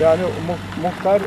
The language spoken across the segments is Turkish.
Yani mu- muhtar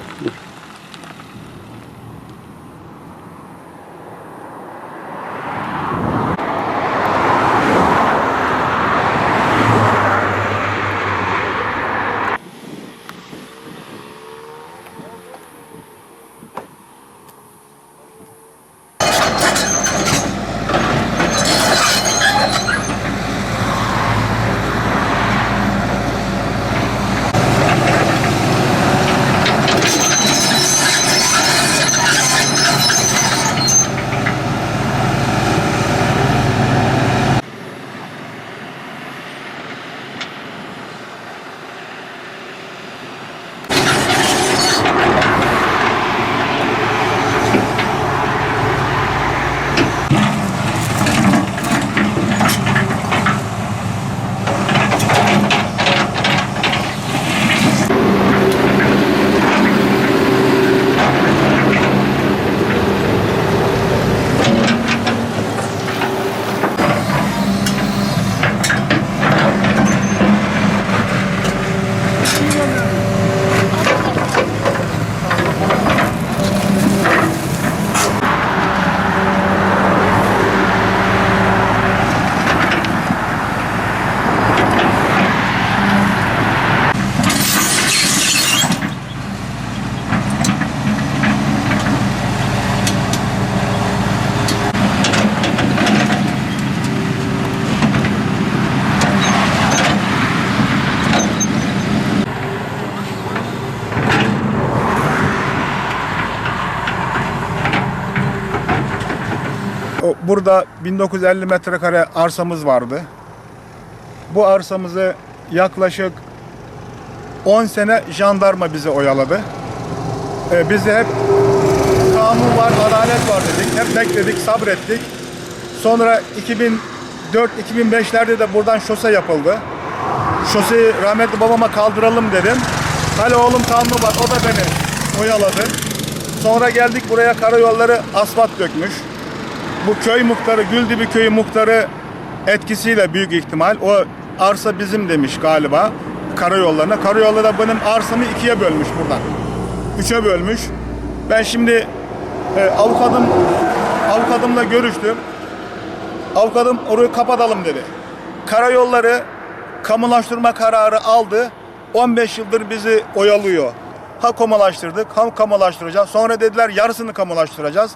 Burada 1950 metrekare arsamız vardı. Bu arsamızı yaklaşık 10 sene jandarma bizi oyaladı. Ee, biz hep kanun var, adalet var dedik. Hep bekledik, sabrettik. Sonra 2004-2005'lerde de buradan şose yapıldı. Şoseyi rahmetli babama kaldıralım dedim. Hala oğlum kanunu var, o da beni oyaladı. Sonra geldik buraya karayolları asfalt dökmüş bu köy muhtarı, Güldibi köyü muhtarı etkisiyle büyük ihtimal o arsa bizim demiş galiba karayollarına. Karayolları da benim arsamı ikiye bölmüş buradan. Üçe bölmüş. Ben şimdi e, avukatım avukatımla görüştüm. Avukatım orayı kapatalım dedi. Karayolları kamulaştırma kararı aldı. 15 yıldır bizi oyalıyor. Ha kamulaştırdık, ha kamulaştıracağız. Sonra dediler yarısını kamulaştıracağız.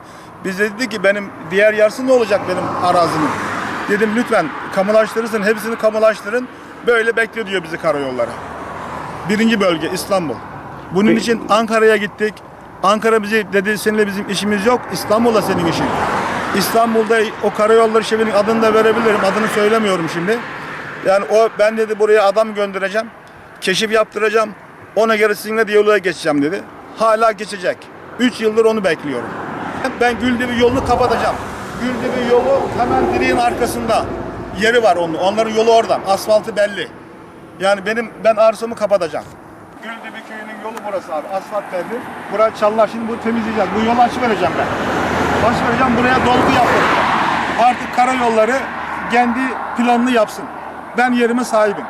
Biz de dedik ki benim diğer yarısı ne olacak benim arazimin? Dedim lütfen kamulaştırırsın, hepsini kamulaştırın. Böyle bekliyor diyor bizi karayolları. Birinci bölge İstanbul. Bunun için Ankara'ya gittik. Ankara bizi dedi seninle bizim işimiz yok. İstanbul'da senin işin. İstanbul'da o karayolları şefinin adını da verebilirim. Adını söylemiyorum şimdi. Yani o ben dedi buraya adam göndereceğim. Keşif yaptıracağım. Ona göre sizinle diyaloğa geçeceğim dedi. Hala geçecek. 3 yıldır onu bekliyorum. Ben Güldibi yolunu kapatacağım. Güldibi yolu hemen direğin arkasında. Yeri var onun. Onların yolu oradan. Asfaltı belli. Yani benim ben arsamı kapatacağım. Güldibi köyünün yolu burası abi. Asfalt belli. Buraya çallar şimdi bu temizleyeceğiz. Bu yolu açı vereceğim ben. Baş vereceğim buraya dolgu yaptıracağım. Artık karayolları kendi planını yapsın. Ben yerime sahibim.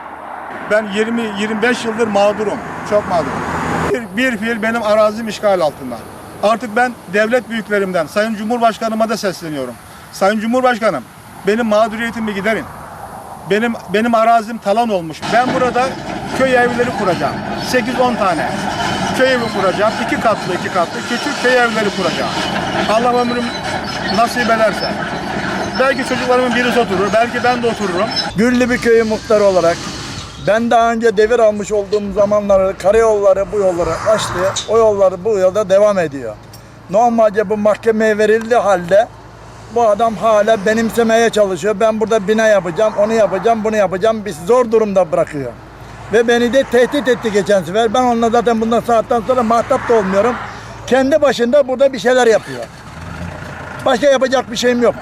Ben 20-25 yıldır mağdurum. Çok mağdurum. Bir, bir fiil benim arazim işgal altında. Artık ben devlet büyüklerimden, Sayın Cumhurbaşkanıma da sesleniyorum. Sayın Cumhurbaşkanım, benim mağduriyetimi giderin. Benim benim arazim talan olmuş. Ben burada köy evleri kuracağım. 8-10 tane. Köy evi kuracağım. iki katlı iki katlı küçük köy evleri kuracağım. Allah ömrüm nasip ederse. Belki çocuklarımın birisi oturur. Belki ben de otururum. Güllü köyü muhtarı olarak ben daha önce devir almış olduğum zamanları karayolları bu yolları açtı. O yolları bu yolda devam ediyor. Normalce bu mahkemeye verildi halde bu adam hala benimsemeye çalışıyor. Ben burada bina yapacağım, onu yapacağım, bunu yapacağım. Biz zor durumda bırakıyor. Ve beni de tehdit etti geçen sefer. Ben onunla zaten bundan saatten sonra muhatap da olmuyorum. Kendi başında burada bir şeyler yapıyor. Başka yapacak bir şeyim yok.